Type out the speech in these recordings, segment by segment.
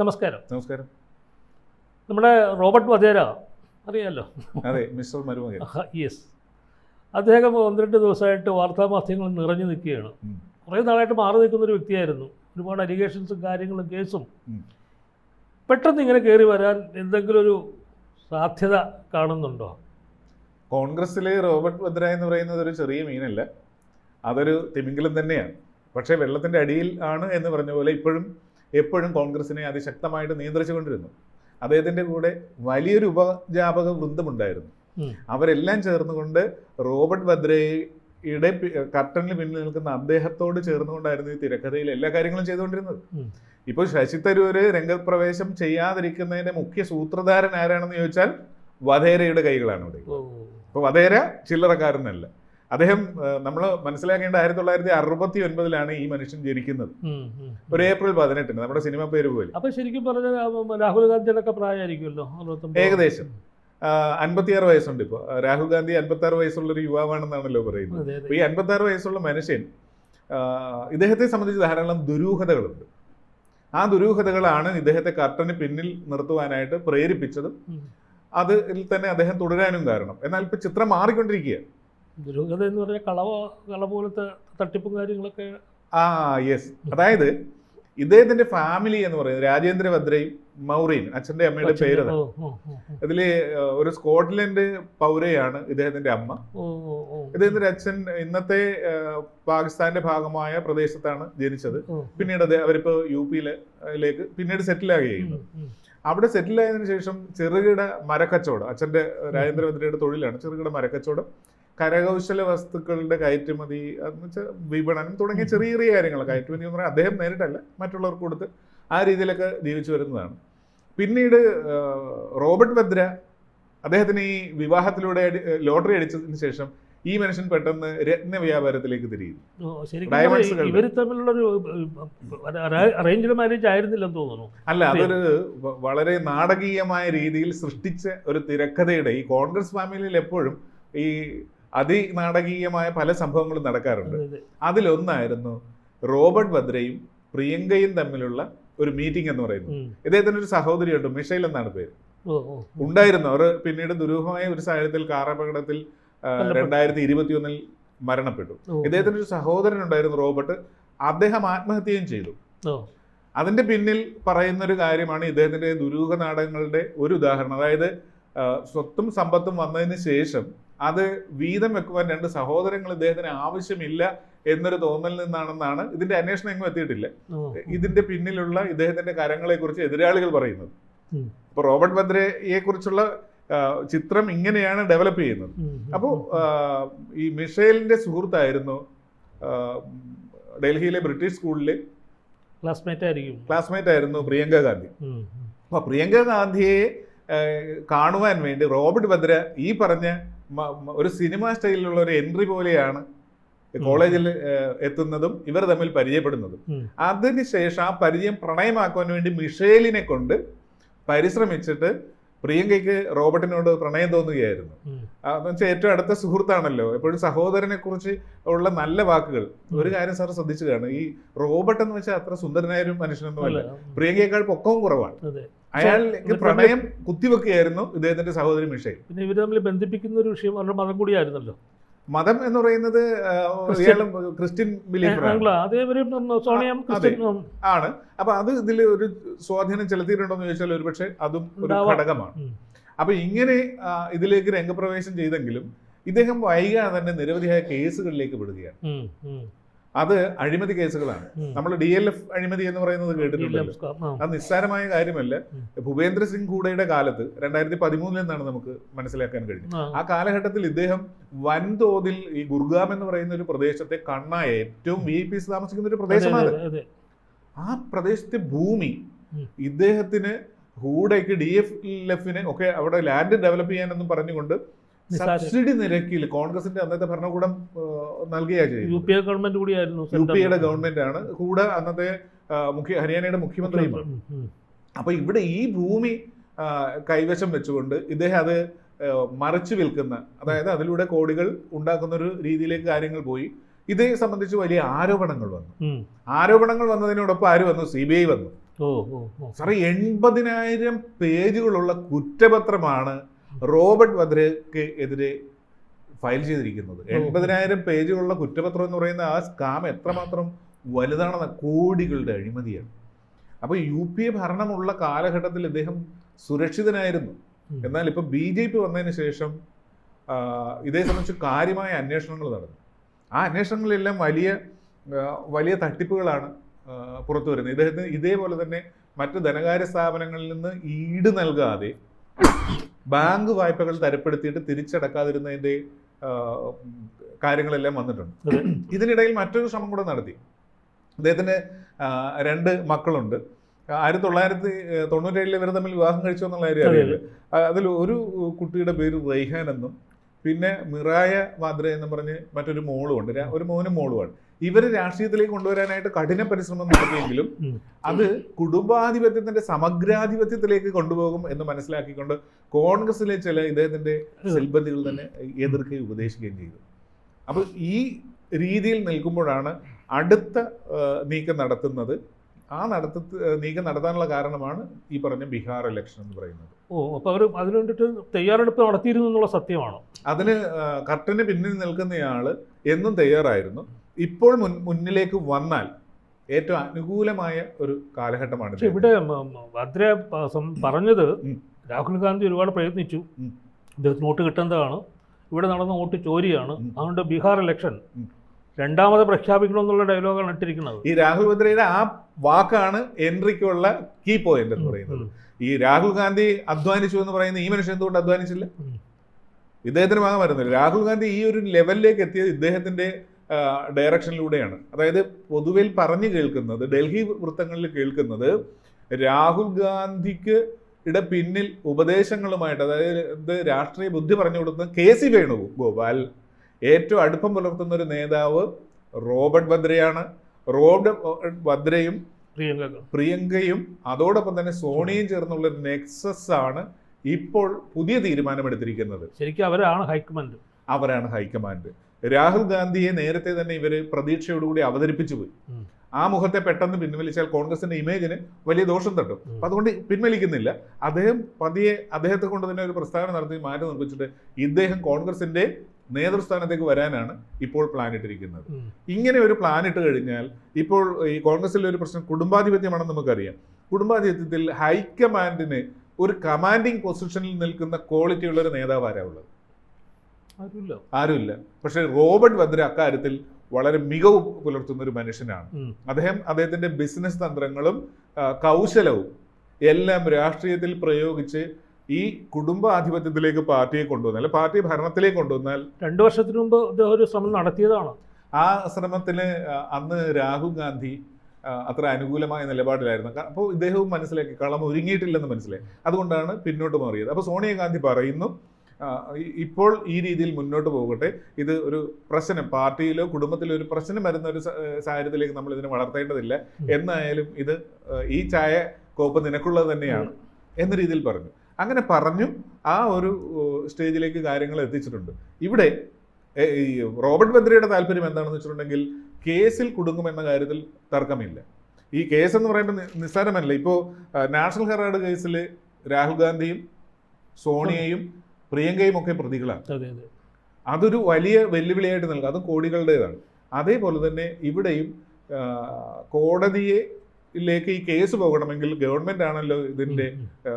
നമസ്കാരം. നമസ്കാരം. നമ്മുടെ റോബർട്ട് വധേര അറിയാമല്ലോ അതെ മിസ്റ്റർ മരുമകൻ. യെസ് അദ്ദേഹം ഒന്ന് രണ്ട് ദിവസമായിട്ട് വാർത്താമാധ്യമങ്ങൾ നിറഞ്ഞു നിൽക്കുകയാണ്. കുറേ നാളായിട്ട് മാറി നിൽക്കുന്ന ഒരു വ്യക്തിയായിരുന്നു. ഒരുപാട് അലിഗേഷൻസും കാര്യങ്ങളും കേസും. പെട്ടെന്ന് ഇങ്ങനെ കയറി വരാൻ എന്തെങ്കിലും ഒരു സാധ്യത കാണുന്നുണ്ടോ? കോൺഗ്രസ്സിലെ റോബർട്ട് വദ്ര എന്ന് പറയുന്നത് ഒരു ചെറിയ മീനല്ല. അതൊരു തിമിംഗലം തന്നെയാണ്. പക്ഷേ വെള്ളത്തിന്റെ അടിയിൽ ആണ് എന്ന് പറഞ്ഞ പോലെ ഇപ്പോഴും എപ്പോഴും കോൺഗ്രസിനെ അതിശക്തമായിട്ട് നിയന്ത്രിച്ചുകൊണ്ടിരുന്നു. അദ്ദേഹത്തിന്റെ കൂടെ വലിയൊരു ഉപജാപക വൃന്ദമുണ്ടായിരുന്നു. അവരെല്ലാം ചേർന്നുകൊണ്ട് റോബർട്ട് ഭദ്രയുടെ പി- കർട്ടനിൽ പിന്നിൽ നിൽക്കുന്ന അദ്ദേഹത്തോട് ചേർന്നുകൊണ്ടായിരുന്നു ഈ തിരക്കഥയിൽ എല്ലാ കാര്യങ്ങളും ചെയ്തുകൊണ്ടിരുന്നത്. ഇപ്പോൾ ശശി തരൂര് രംഗപ്രവേശം ചെയ്യാതിരിക്കുന്നതിന്റെ മുഖ്യ സൂത്രധാരൻ ആരാണെന്ന് ചോദിച്ചാൽ വധേരയുടെ കൈകളാണ് ഇവിടെ. ഇപ്പൊ വധേര ചില്ലറക്കാരനല്ല. അദ്ദേഹം നമ്മൾ മനസ്സിലാക്കേണ്ട ആയിരത്തി തൊള്ളായിരത്തി അറുപത്തി ഒൻപതിലാണ് ഈ മനുഷ്യൻ ജനിക്കുന്നത്. ഒരു ഏപ്രിൽ പതിനെട്ടിന് നമ്മുടെ സിനിമ പേര് പോലെ. അപ്പൊ ശരിക്കും പറഞ്ഞാൽ രാഹുൽ ഗാന്ധിയുടെ പ്രായമായിരിക്കുമല്ലോ. ഏകദേശം. അൻപത്തിയാറ് വയസ്സുണ്ട് ഇപ്പോൾ രാഹുൽ ഗാന്ധി അൻപത്തി ആറ് വയസ്സുള്ള ഒരു യുവാവാണെന്നാണല്ലോ പറയുന്നത് അപ്പോൾ ഈ അൻപത്തി ആറ് വയസ്സുള്ള മനുഷ്യൻ ഇദ്ദേഹത്തെ സംബന്ധിച്ച് ധാരാളം ദുരൂഹതകളുണ്ട്. ആ ദുരൂഹതകളാണ് ഇദ്ദേഹത്തെ കർട്ടന് പിന്നിൽ നിർത്തുവാനായിട്ട് പ്രേരിപ്പിച്ചതും. അതിൽ തന്നെ അദ്ദേഹം തുടരാനും കാരണം. എന്നാൽ ഇപ്പൊ ചിത്രം മാറിക്കൊണ്ടിരിക്കുക ദുരൂഹത എന്ന് പറഞ്ഞാൽ കളവ കള പോലത്തെ തട്ടിപ്പും കാര്യങ്ങളൊക്കെ ആ യെസ് അതായത് ഇദ്ദേഹത്തിന്റെ ഫാമിലി എന്ന് പറയുന്നത് രാജേന്ദ്ര ഭദ്രയും മൗറിയും അച്ഛന്റെ അമ്മയുടെ പേര് അതിൽ ഒരു സ്കോട്ട്ലൻഡ് പൗരയാണ് ഇദ്ദേഹത്തിന്റെ അമ്മ. ഇദ്ദേഹത്തിന്റെ അച്ഛൻ ഇന്നത്തെ പാകിസ്ഥാന്റെ ഭാഗമായ പ്രദേശത്താണ് ജനിച്ചത്. പിന്നീട് അത് അവരിപ്പോ യു പിയിലേക്ക് പിന്നീട് സെറ്റിൽ ഉം. അവിടെ സെറ്റിൽ ആയതിനു ശേഷം ചെറുകിട മരക്കച്ചവടം അച്ഛന്റെ രാജേന്ദ്ര ഭദ്രയുടെ തൊഴിലാണ് ചെറുകിട മരക്കച്ചവടം. കരകൗശല വസ്തുക്കളുടെ കയറ്റുമതി എന്ന് വെച്ചാൽ വിപണനം തുടങ്ങിയ ചെറിയ ചെറിയ കാര്യങ്ങൾ കയറ്റുമതി എന്ന് പറഞ്ഞാൽ അദ്ദേഹം നേരിട്ടല്ല മറ്റുള്ളവർക്ക് കൊടുത്ത് ആ രീതിയിലൊക്കെ ജീവിച്ചു വരുന്നതാണ്. പിന്നീട് റോബർട്ട് ഭദ്ര അദ്ദേഹത്തിന് ഈ വിവാഹത്തിലൂടെ ലോട്ടറി അടിച്ചതിന് ശേഷം ഈ മനുഷ്യൻ പെട്ടെന്ന് രത്ന വ്യാപാരത്തിലേക്ക് തിരിയുന്നു. തമ്മിലുള്ളൊരു അറേഞ്ച്ഡ് മാരേജ് ആയിരുന്നില്ലെന്ന് തോന്നുന്നു. അല്ല അതൊരു വളരെ നാടകീയമായ രീതിയിൽ സൃഷ്ടിച്ച ഒരു തിരക്കഥയുടെ ഈ കോൺഗ്രസ് ഫാമിലിയിൽ എപ്പോഴും ഈ അതിനാടകീയമായ പല സംഭവങ്ങളും നടക്കാറുണ്ട്. അതെ, അതെ. അതിലൊന്നായിരുന്നു റോബർട്ട് വദ്രയും പ്രിയങ്കയും തമ്മിലുള്ള ഒരു മീറ്റിംഗ് എന്ന് പറയുന്നത്. ഇദ്ദേഹത്തിന് ഒരു സഹോദരിയുണ്ട് മിഷൈൽ എന്നാണ് പേര്. ഉണ്ടായിരുന്നു. അവർ പിന്നീട് ദുരൂഹമായ ഒരു സാഹചര്യത്തിൽ കാറപകടത്തിൽ ആ, കൊല്ലപ്പെട്ടു. രണ്ടായിരത്തി ഇരുപത്തിയൊന്നിൽ മരണപ്പെട്ടു. ഓ, ഇദ്ദേഹത്തിന് ഒരു സഹോദരൻ ഉണ്ടായിരുന്നു റോബർട്ട്. അദ്ദേഹം ആത്മഹത്യയും ചെയ്തു. അതിന്റെ പിന്നിൽ പറയുന്ന ഒരു കാര്യമാണ് ഇദ്ദേഹത്തിന്റെ ദുരൂഹ നാടകങ്ങളുടെ ഒരു ഉദാഹരണം. അതായത് സ്വത്തും സമ്പത്തും വന്നതിന് ശേഷം അത് വീതം വെക്കുവാൻ രണ്ട് സഹോദരങ്ങൾ ഇദ്ദേഹത്തിന് ആവശ്യമില്ല എന്നൊരു തോന്നലിൽ നിന്നാണെന്നാണ് ഇതിന്റെ അന്വേഷണം എങ്ങും എത്തിയിട്ടില്ല. ഇതിന്റെ പിന്നിലുള്ള ഇദ്ദേഹത്തിന്റെ കരങ്ങളെ കുറിച്ച് എതിരാളികൾ പറയുന്നത്. ഇപ്പൊ റോബർട്ട് ബദ്രയെ കുറിച്ചുള്ള ചിത്രം ഇങ്ങനെയാണ് ഡെവലപ്പ് ചെയ്യുന്നത്. അപ്പോൾ ഈ മിഷേലിന്റെ സുഹൃത്തായിരുന്നു ഡൽഹിയിലെ ബ്രിട്ടീഷ് സ്കൂളിലെ ക്ലാസ്മേറ്റ് ആയിരിക്കും. ക്ലാസ്മേറ്റ് ആയിരുന്നു പ്രിയങ്ക ഗാന്ധി. അപ്പൊ പ്രിയങ്ക ഗാന്ധിയെ കാണുവാൻ വേണ്ടി റോബർട്ട് ബദ്ര ഈ പറഞ്ഞ ഒരു സിനിമ സ്റ്റൈലിലുള്ള ഒരു എൻട്രി പോലെയാണ് കോളേജിൽ എത്തുന്നതും ഇവർ തമ്മിൽ പരിചയപ്പെടുന്നതും. അതിനുശേഷം ആ പരിചയം പ്രണയമാക്കുവാൻ വേണ്ടി മിഷേലിനെ കൊണ്ട് പരിശ്രമിച്ചിട്ട് പ്രിയങ്കയ്ക്ക് റോബർട്ടിനോട് പ്രണയം തോന്നുകയായിരുന്നു. എന്നുവെച്ചാൽ ഏറ്റവും അടുത്ത സുഹൃത്താണല്ലോ. എപ്പോഴും സഹോദരനെ കുറിച്ച് ഉള്ള നല്ല വാക്കുകൾ. ഒരു കാര്യം സാർ ശ്രദ്ധിച്ചു കാണും ഈ റോബർട്ട് എന്ന് വെച്ചാൽ അത്ര സുന്ദരനായ ഒരു മനുഷ്യനൊന്നുമല്ല. പ്രിയങ്കയേക്കാൾ പൊക്കവും കുറവാണ്. അയാൾക്ക് പ്രണയം കുത്തിവെക്കുകയായിരുന്നു ഇദ്ദേഹത്തിന്റെ സഹോദരി വിഷയം പിന്നെ ഇവർ തമ്മിൽ ബന്ധിപ്പിക്കുന്ന ഒരു വിഷയം അവരുടെ മതം കൂടിയായിരുന്നല്ലോ. മതം എന്ന് പറയുന്നത് ക്രിസ്ത്യൻ. ബിലീഫറാണ് ആണ്. അപ്പൊ അത് ഇതിൽ ഒരു സ്വാധീനം ചെലുത്തിയിട്ടുണ്ടോ എന്ന് ചോദിച്ചാൽ ഒരുപക്ഷെ അതും ഒരു ഘടകമാണ്. അപ്പൊ ഇങ്ങനെ ഇതിലേക്ക് രംഗപ്രവേശം ചെയ്തെങ്കിലും ഇദ്ദേഹം വൈകാതെ തന്നെ നിരവധിയായ കേസുകളിലേക്ക് വിടുകയാണ് അത് അഴിമതി കേസുകളാണ് നമ്മൾ ഡി എൽ എഫ് അഴിമതി എന്ന് പറയുന്നത് കേട്ടിട്ടുണ്ടല്ലോ അത് നിസ്സാരമായ കാര്യമല്ല. ഭൂപേന്ദ്ര സിംഗ് ഹൂഡയുടെ കാലത്ത് രണ്ടായിരത്തി പതിമൂന്നിൽ നിന്നാണ് നമുക്ക് മനസ്സിലാക്കാൻ കഴിഞ്ഞത് ആ, കാലഘട്ടത്തിൽ ഇദ്ദേഹം വൻതോതിൽ ഈ ഗുർഗാം എന്ന് പറയുന്ന ഒരു പ്രദേശത്തെ കണ്ണായ ഏറ്റവും വി പി താമസിക്കുന്ന ഒരു പ്രദേശമാണ്. ആ പ്രദേശത്തെ ഭൂമി. ഇദ്ദേഹത്തിന് ഹൂഡയ്ക്ക് ഡി എഫ് എഫിന് ഒക്കെ അവിടെ ലാൻഡ് ഡെവലപ്പ് ചെയ്യാനെന്നും പറഞ്ഞുകൊണ്ട്. സബ്സിഡി നിരക്കിൽ കോൺഗ്രസിന്റെ അന്നത്തെ ഭരണകൂടം നൽകുകയാണ് യു പി എ ഗവൺമെന്റ് കൂടിയായിരുന്നു യു പി എയുടെ ഗവൺമെന്റ്. ആണ് കൂടെ അന്നത്തെ മുഖ്യ ഹരിയാനയുടെ മുഖ്യമന്ത്രിയുമാണ് ഉം. അപ്പൊ ഇവിടെ ഈ ഭൂമി കൈവശം വെച്ചുകൊണ്ട് ഇദ്ദേഹം അത് മറച്ചു വിൽക്കുന്ന അതായത് അതിലൂടെ കോടികൾ ഉണ്ടാക്കുന്ന ഒരു രീതിയിലേക്ക് കാര്യങ്ങൾ പോയി. ഇതേ സംബന്ധിച്ച് വലിയ ആരോപണങ്ങൾ വന്നു. ആരോപണങ്ങൾ വന്നതിനോടൊപ്പം ആര് വന്നു? സി ബി ഐ വന്നു. സാറേ എൺപതിനായിരം പേജുകളുള്ള കുറ്റപത്രമാണ് റോബർട്ട് വദ്രയ്ക്ക് എതിരെ ഫയൽ ചെയ്തിരിക്കുന്നത്. എൺപതിനായിരം പേജുകളുള്ള കുറ്റപത്രം എന്ന് പറയുന്ന ആ സ്കാം എത്രമാത്രം വലുതാണെന്ന കോടികളുടെ അഴിമതിയാണ്. അപ്പോൾ യു പി എ ഭരണമുള്ള കാലഘട്ടത്തിൽ ഇദ്ദേഹം സുരക്ഷിതനായിരുന്നു. എന്നാൽ ഇപ്പൊ ബി ജെ പി വന്നതിന് ശേഷം ഇതേ സംബന്ധിച്ച് കാര്യമായ അന്വേഷണങ്ങൾ നടന്നു. ആ അന്വേഷണങ്ങളിലെല്ലാം വലിയ വലിയ തട്ടിപ്പുകളാണ് പുറത്തു വരുന്നത്. ഇദ്ദേഹത്തിന് ഇതേപോലെ തന്നെ മറ്റ് ധനകാര്യ സ്ഥാപനങ്ങളിൽ നിന്ന് ഈട് നൽകാതെ ബാങ്ക് വായ്പകൾ തരപ്പെടുത്തിയിട്ട് തിരിച്ചടക്കാതിരുന്നതിന്റെ ആ, കാര്യങ്ങളെല്ലാം വന്നിട്ടുണ്ട്. ഇതിനിടയിൽ മറ്റൊരു ശ്രമം കൂടെ നടത്തി. അദ്ദേഹത്തിന് രണ്ട് മക്കളുണ്ട്. ആയിരത്തി തൊള്ളായിരത്തി തൊണ്ണൂറ്റേഴിൽ ഇവർ തമ്മിൽ വിവാഹം കഴിച്ചു എന്നുള്ള കാര്യം അറിയില്ല. അതിൽ ഒരു കുട്ടിയുടെ പേര് റൈഹാൻ എന്നും പിന്നെ മിറായ വാദ്ര എന്ന് പറഞ്ഞ് മറ്റൊരു മോളുമുണ്ട്. ഉണ്ട് ഒരു മോനും മോളുമാണ്. ഇവർ രാഷ്ട്രീയത്തിലേക്ക് കൊണ്ടുവരാനായിട്ട് കഠിന പരിശ്രമം നടത്തിയെങ്കിലും അത് കുടുംബാധിപത്യത്തിന്റെ സമഗ്രാധിപത്യത്തിലേക്ക് കൊണ്ടുപോകും എന്ന് മനസ്സിലാക്കിക്കൊണ്ട് കോൺഗ്രസിലെ ചില ഇദ്ദേഹത്തിന്റെ സെൽബന്ധികൾ തന്നെ എതിർക്കുകയും ഉപദേശിക്കുകയും ചെയ്തു. അപ്പോൾ ഈ രീതിയിൽ നിൽക്കുമ്പോഴാണ് അടുത്ത നീക്കം നടത്തുന്നത് ആ നടത്ത നീക്കം നടത്താനുള്ള കാരണമാണ് ഈ പറഞ്ഞ ബീഹാർ ഇലക്ഷൻ എന്ന് പറയുന്നത്. ഓ അപ്പോൾ അവർ അതിനു വേണ്ടിയിട്ട് തയ്യാറെടുപ്പ് നടത്തിയിരുന്നു എന്നുള്ള സത്യമാണോ? അതിന് കർട്ടന് പിന്നിൽ നിൽക്കുന്നയാൾ എന്നും തയ്യാറായിരുന്നു. ഇപ്പോൾ മുൻ മുന്നിലേക്ക് വന്നാൽ ഏറ്റവും അനുകൂലമായ ഒരു കാലഘട്ടമാണ് ഇവിടെ ഭദ്ര പറഞ്ഞത് രാഹുൽ ഗാന്ധി ഒരുപാട് പ്രയത്നിച്ചു. നോട്ട് കിട്ടേണ്ടതാണ്. ഇവിടെ നടന്ന വോട്ട് ചോരിയാണ്. അതുകൊണ്ട് ബീഹാർ ഇലക്ഷൻ. രണ്ടാമത് പ്രഖ്യാപിക്കണമെന്നുള്ള ഡയലോഗാണ് ഇട്ടിരിക്കുന്നത്. ഈ രാഹുൽ ഭദ്രയുടെ ആ വാക്കാണ് എൻട്രിക്കുള്ള കീ പോയിന്റ് എന്ന് പറയുന്നത്. ഈ രാഹുൽ ഗാന്ധി അധ്വാനിച്ചു എന്ന് പറയുന്ന ഈ മനുഷ്യൻ എന്തുകൊണ്ട് അധ്വാനിച്ചില്ല. ഇദ്ദേഹത്തിന് ഭാഗം വരുന്നില്ല. രാഹുൽ ഗാന്ധി ഈ ഒരു ലെവലിലേക്ക് എത്തിയത് ഇദ്ദേഹത്തിന്റെ ഡയറക്ഷനിലൂടെയാണ് അതായത് പൊതുവിൽ പറഞ്ഞു കേൾക്കുന്നത് ഡൽഹി വൃത്തങ്ങളിൽ കേൾക്കുന്നത് രാഹുൽ ഗാന്ധിക്ക് ഇടെ പിന്നിൽ ഉപദേശങ്ങളുമായിട്ട് അതായത് രാഷ്ട്രീയ ബുദ്ധി പറഞ്ഞു കൊടുക്കുന്ന കെ സി വേണുഗോപാൽ ഏറ്റവും അടുപ്പം പുലർത്തുന്ന ഒരു നേതാവ് റോബർട്ട് ഭദ്രയാണ്. റോബർട്ട് ഭദ്രയും പ്രിയങ്ക പ്രിയങ്കയും അതോടൊപ്പം തന്നെ സോണിയും ചേർന്നുള്ള ഒരു നെക്സസ് ആണ് ഇപ്പോൾ പുതിയ തീരുമാനമെടുത്തിരിക്കുന്നത്. ശരിക്കും അവരാണ് ഹൈക്കമാൻഡ് അവരാണ് ഹൈക്കമാൻഡ് രാഹുൽ ഗാന്ധിയെ നേരത്തെ തന്നെ ഇവർ പ്രതീക്ഷയോടുകൂടി അവതരിപ്പിച്ചു പോയി. ആ മുഖത്തെ പെട്ടെന്ന് പിൻവലിച്ചാൽ കോൺഗ്രസിന്റെ ഇമേജിന് വലിയ ദോഷം തട്ടും. അപ്പൊ അതുകൊണ്ട് പിൻവലിക്കുന്നില്ല. അദ്ദേഹം പതിയെ അദ്ദേഹത്തെ കൊണ്ട് തന്നെ ഒരു പ്രസ്താവന നടത്തി മാറ്റി നിർമ്മിച്ചിട്ട് ഇദ്ദേഹം കോൺഗ്രസിന്റെ നേതൃസ്ഥാനത്തേക്ക് വരാനാണ് ഇപ്പോൾ പ്ലാൻ ഇട്ടിരിക്കുന്നത്. ഇങ്ങനെ ഒരു പ്ലാൻ ഇട്ട് കഴിഞ്ഞാൽ ഇപ്പോൾ ഈ കോൺഗ്രസിലെ ഒരു പ്രശ്നം കുടുംബാധിപത്യമാണെന്ന് നമുക്കറിയാം. കുടുംബാധിപത്യത്തിൽ ഹൈക്കമാൻഡിന് ഒരു കമാൻഡിങ് പൊസിഷനിൽ നിൽക്കുന്ന ക്വാളിറ്റി ഉള്ള ഒരു നേതാവ് ആരാ ഉള്ളത്? ആരുമില്ല. ആരുമില്ല. പക്ഷേ റോബർട്ട് വദ്ര അക്കാര്യത്തിൽ വളരെ മികവ് പുലർത്തുന്ന ഒരു മനുഷ്യനാണ്. അദ്ദേഹം അദ്ദേഹത്തിന്റെ ബിസിനസ് തന്ത്രങ്ങളും കൗശലവും എല്ലാം രാഷ്ട്രീയത്തിൽ പ്രയോഗിച്ച് ഈ കുടുംബ ആധിപത്യത്തിലേക്ക് പാർട്ടിയെ കൊണ്ടുവന്നാൽ പാർട്ടി ഭരണത്തിലേക്ക് കൊണ്ടുവന്നാൽ രണ്ടു വർഷത്തിന് മുമ്പ് ഒരു ശ്രമം നടത്തിയതാണ്. ആ ശ്രമത്തിന് അന്ന് രാഹുൽ ഗാന്ധി അത്ര അനുകൂലമായ നിലപാടിലായിരുന്നു. അപ്പോൾ ഇദ്ദേഹവും മനസ്സിലാക്കി കളം ഒരുങ്ങിയിട്ടില്ലെന്ന് മനസ്സിലായി. അതുകൊണ്ടാണ് പിന്നോട്ട് മാറിയത്. അപ്പോൾ സോണിയാഗാന്ധി പറയുന്നു ഇപ്പോൾ ഈ രീതിയിൽ മുന്നോട്ട് പോകട്ടെ. ഇത് ഒരു പ്രശ്നം പാർട്ടിയിലോ കുടുംബത്തിലോ ഒരു പ്രശ്നം വരുന്ന ഒരു സാഹചര്യത്തിലേക്ക് നമ്മൾ ഇതിനെ വളർത്തേണ്ടതില്ല. എന്നായാലും ഇത് ഈ ചായ കോപ്പ് നിനക്കുള്ളത് തന്നെയാണ് എന്ന രീതിയിൽ പറഞ്ഞു. അങ്ങനെ പറഞ്ഞു ആ ഒരു സ്റ്റേജിലേക്ക് കാര്യങ്ങൾ എത്തിച്ചിട്ടുണ്ട്. ഇവിടെ ഈ റോബർട്ട് ബദ്രയുടെ താല്പര്യം എന്താണെന്ന് വെച്ചിട്ടുണ്ടെങ്കിൽ കേസിൽ കുടുങ്ങുമെന്ന കാര്യത്തിൽ തർക്കമില്ല. ഈ കേസ് എന്ന് പറയുമ്പോൾ നിസ്സാരമല്ല. ഇപ്പോൾ നാഷണൽ ഹെറാഡ് കേസിൽ രാഹുൽ ഗാന്ധിയും സോണിയയും പ്രിയങ്കയും ഒക്കെ പ്രതികളാണ്. അതെ അതെ. അതൊരു വലിയ വെല്ലുവിളിയായിട്ട് നൽകും. അതും കോടികളുടേതാണ്. അതേപോലെ തന്നെ ഇവിടെയും കോടതിയിലേക്ക് ഈ കേസ് പോകണമെങ്കിൽ ഗവൺമെന്റ് ആണല്ലോ. ആ,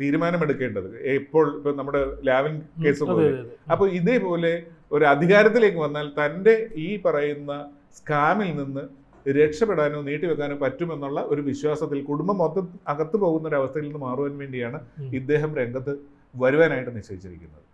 തീരുമാനമെടുക്കേണ്ടത്. ഇപ്പോൾ ഇപ്പൊ നമ്മുടെ ലാവിൻ കേസ് അപ്പൊ പോലെ. അപ്പോൾ ഇതേപോലെ ഒരു അധികാരത്തിലേക്ക് വന്നാൽ തന്റെ ഈ പറയുന്ന സ്കാമിൽ നിന്ന് രക്ഷപ്പെടാനോ നീട്ടിവെക്കാനോ പറ്റുമെന്നുള്ള ഒരു വിശ്വാസത്തിൽ കുടുംബം മൊത്തം അകത്തു പോകുന്ന ഒരു അവസ്ഥയിൽ നിന്ന് മാറുവാൻ വേണ്ടിയാണ് ഇദ്ദേഹം രംഗത്ത് വരുവാനായിട്ട് നിശ്ചയിച്ചിരിക്കുന്നത്.